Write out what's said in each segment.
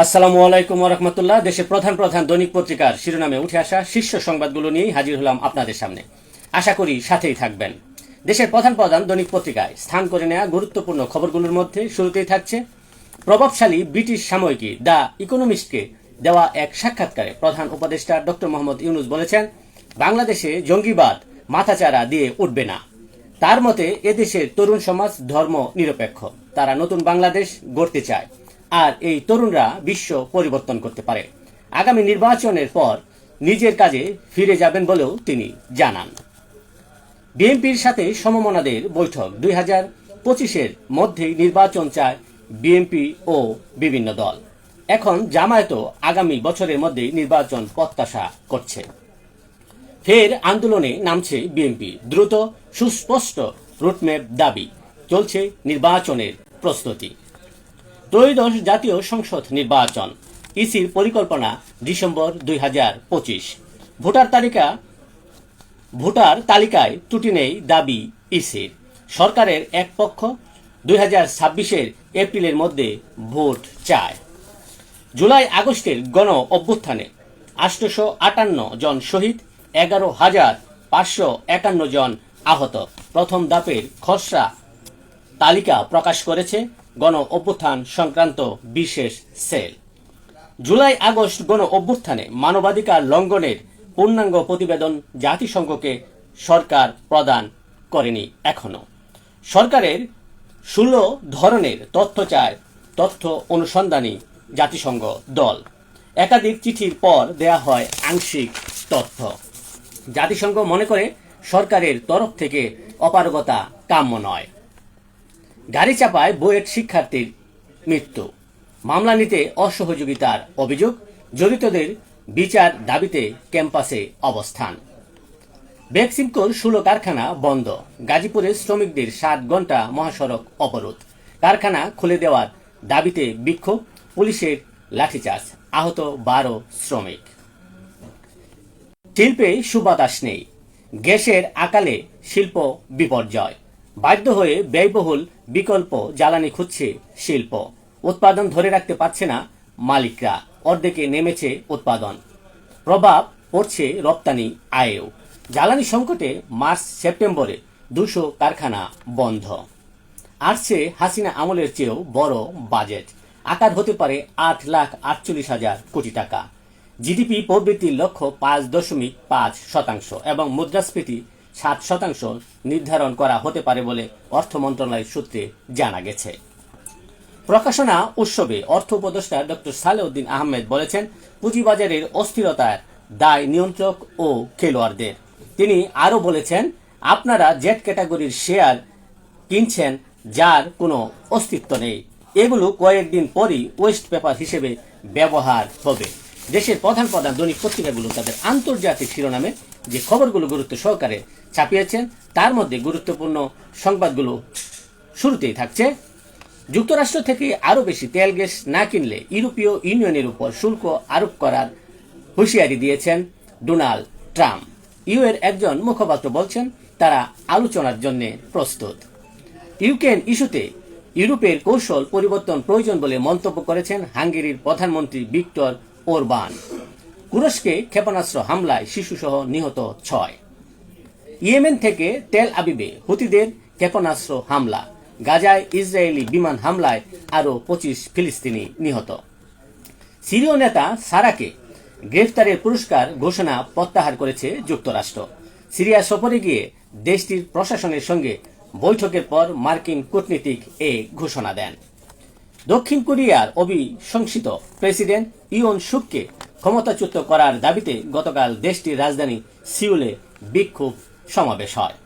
আসসালামু আলাইকুম রহমতুল্লাহ। দেশের প্রধান প্রধান দৈনিক পত্রিকার শিরোনামে উঠে আসা শীর্ষ সংবাদগুলো নিয়েই হাজির হলাম আপনাদের সামনে। আশা করি সাথেই থাকবেন। দেশের প্রধান প্রধান দৈনিক পত্রিকায় স্থান করে নেওয়া গুরুত্বপূর্ণ খবরগুলোর মধ্যে শুরুতেই থাকছে, প্রভাবশালী ব্রিটিশ সাময়িকী দ্য ইকোনমিস্টকে দেওয়া এক সাক্ষাৎকারে প্রধান উপদেষ্টা ডক্টর মোহাম্মদ ইউনুস বলেছেন, বাংলাদেশে জঙ্গিবাদ মাথাচারা দিয়ে উঠবে না। তার মতে এদেশের তরুণ সমাজ ধর্ম নিরপেক্ষ তারা নতুন বাংলাদেশ গড়তে চায়। আর এই তরুণরা বিশ্ব পরিবর্তন করতে পারে। আগামী নির্বাচনের পর নিজের কাজে ফিরে যাবেন বলেও তিনি জানান। বিএনপির সাথে সমমনাদের বৈঠক। দুই হাজার পঁচিশের মধ্যেই নির্বাচন চায় বিএনপি ও বিভিন্ন দল। এখন জামায়াতও আগামী বছরের মধ্যেই নির্বাচন প্রত্যাশা করছে। ফের আন্দোলনে নামছে বিএনপি। দ্রুত সুস্পষ্ট রুটম্যাপ দাবি। চলছে নির্বাচনের প্রস্তুতি। ত্রয়োদশ জাতীয় সংসদ নির্বাচন ইসির পরিকল্পনা ডিসেম্বর দুই হাজার পঁচিশ। ভোটার তালিকা, ভোটার তালিকায় ত্রুটি নেই দাবি ইসির। সরকারের এক পক্ষ দুই হাজার ছাব্বিশের এপ্রিলের মধ্যে ভোট চায়। জুলাই আগস্টের গণ অভ্যুত্থানে আটশোশো আটান্ন জন শহীদ, এগারো হাজার পাঁচশো একান্ন জন আহত। প্রথম দাপের খসড়া তালিকা প্রকাশ করেছে গণ অভ্যুত্থান সংক্রান্ত বিশেষ সেল। জুলাই আগস্ট গণ অভ্যুত্থানে মানবাধিকার লঙ্ঘনের পূর্ণাঙ্গ প্রতিবেদন জাতিসংঘকে সরকার প্রদান করেনি এখনও। সরকারের ষোলো ধরনের তথ্য চায়, তথ্য অনুসন্ধানী জাতিসংঘ দল। একাধিক চিঠির পর দেয়া হয় আংশিক তথ্য। জাতিসংঘ মনে করে, সরকারের তরফ থেকে অপারগতা কাম্য নয়। গাড়ি চাপায় বুয়েট শিক্ষার্থীর মৃত্যু। মামলা নিতে অসহযোগিতার অভিযোগ, জড়িতদের বিচার দাবিতে ক্যাম্পাসে অবস্থান। বেক্সিমকোর ষোলো কারখানা বন্ধ। গাজীপুরে শ্রমিকদের সাত ঘণ্টা মহাসড়ক অবরোধ। কারখানা খুলে দেওয়ার দাবিতে বিক্ষোভ, পুলিশের লাঠিচার্জ। আহত বারো শ্রমিক। শিল্পে সুবাতাস নেই। গ্যাসের আকালে শিল্প বিপর্যয়। বাধ্য হয়ে ব্যয়বহুল বিকল্প জ্বালানি খুঁজছে শিল্প। উৎপাদন ধরে রাখতে পারছে না মালিকরা। অর্ধেকে নেমেছে উৎপাদন। প্রভাব পড়ছে রপ্তানি আয়েও। জ্বালানি সংকটে মার্চ সেপ্টেম্বরে দুশো কারখানা বন্ধ। আসছে হাসিনা আমলের চেয়েও বড় বাজেট। আকার হতে পারে আট লাখ আটচল্লিশ হাজার কোটি টাকা। জিডিপি প্রবৃদ্ধির লক্ষ্য পাঁচ দশমিক পাঁচ শতাংশ এবং মুদ্রাস্ফীতি সাত শতাংশ নির্ধারণ করা হতে পারে বলে অর্থ মন্ত্রণালয়ের সূত্রে জানা গেছে। প্রকাশনা উৎসবে অর্থ উপদেষ্টা ডক্টর সালেউদ্দিন আহমেদ বলেছেন, পুঁজিবাজারের অস্থিরতার দায় নিয়ন্ত্রক ও খেলোয়াড়দের। তিনি আরও বলেছেন, আপনারা জেট ক্যাটাগরির শেয়ার কিনছেন যার কোনো অস্তিত্ব নেই। এগুলো কয়েকদিন পরই ওয়েস্ট পেপার হিসেবে ব্যবহার হবে। দেশের প্রধান প্রধান দৈনিক পত্রিকাগুলো তাদের আন্তর্জাতিক শিরোনামে যে খবরগুলো গুরুত্ব সহকারে ছাপিয়েছেন, তার মধ্যে গুরুত্বপূর্ণ সংবাদগুলো শুরুতেই থাকছে। যুক্তরাষ্ট্র থেকে আরও বেশি তেল গ্যাস না কিনলে ইউরোপীয় ইউনিয়নের উপর শুল্ক আরোপ করার হুঁশিয়ারি দিয়েছেন ডোনাল্ড ট্রাম্প। ইউ এর একজন মুখপাত্র বলছেন, তারা আলোচনার জন্য প্রস্তুত। ইউক্রেন ইস্যুতে ইউরোপের কৌশল পরিবর্তন প্রয়োজন বলে মন্তব্য করেছেন হাঙ্গেরির প্রধানমন্ত্রী ভিক্টর ওরবান। তুরস্কে ক্ষেপণাস্ত্র হামলায় শিশুসহ নিহত ছয়। ইয়েমেন থেকে তেল আবিবে হুতিদের ক্ষেপণাস্ত্র হামলা। গাজায় ইসরায়েলি বিমান হামলায় আরও পঁচিশ ফিলিস্তিনি নিহত। সিরীয় নেতা সারাকে গ্রেফতারের পুরস্কার ঘোষণা প্রত্যাহার করেছে যুক্তরাষ্ট্র। সিরিয়া সফরে গিয়ে দেশটির প্রশাসনের সঙ্গে বৈঠকের পর মার্কিন কূটনীতিক এ ঘোষণা দেন। দক্ষিণ কোরিয়ার অভিশংসিত প্রেসিডেন্ট ইয়ন সুককে ক্ষমতাচ্যুত করার দাবিতে গতকাল দেশটির রাজধানী সিউলে বিক্ষোভ সমাবেশ হয়।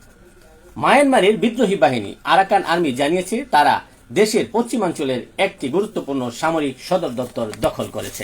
মায়ানমারের বিদ্রোহী বাহিনী আরাকান আর্মি জানিয়েছে তারা দেশের পশ্চিমাঞ্চলের একটি গুরুত্বপূর্ণ সামরিক সদর দপ্তর দখল করেছে।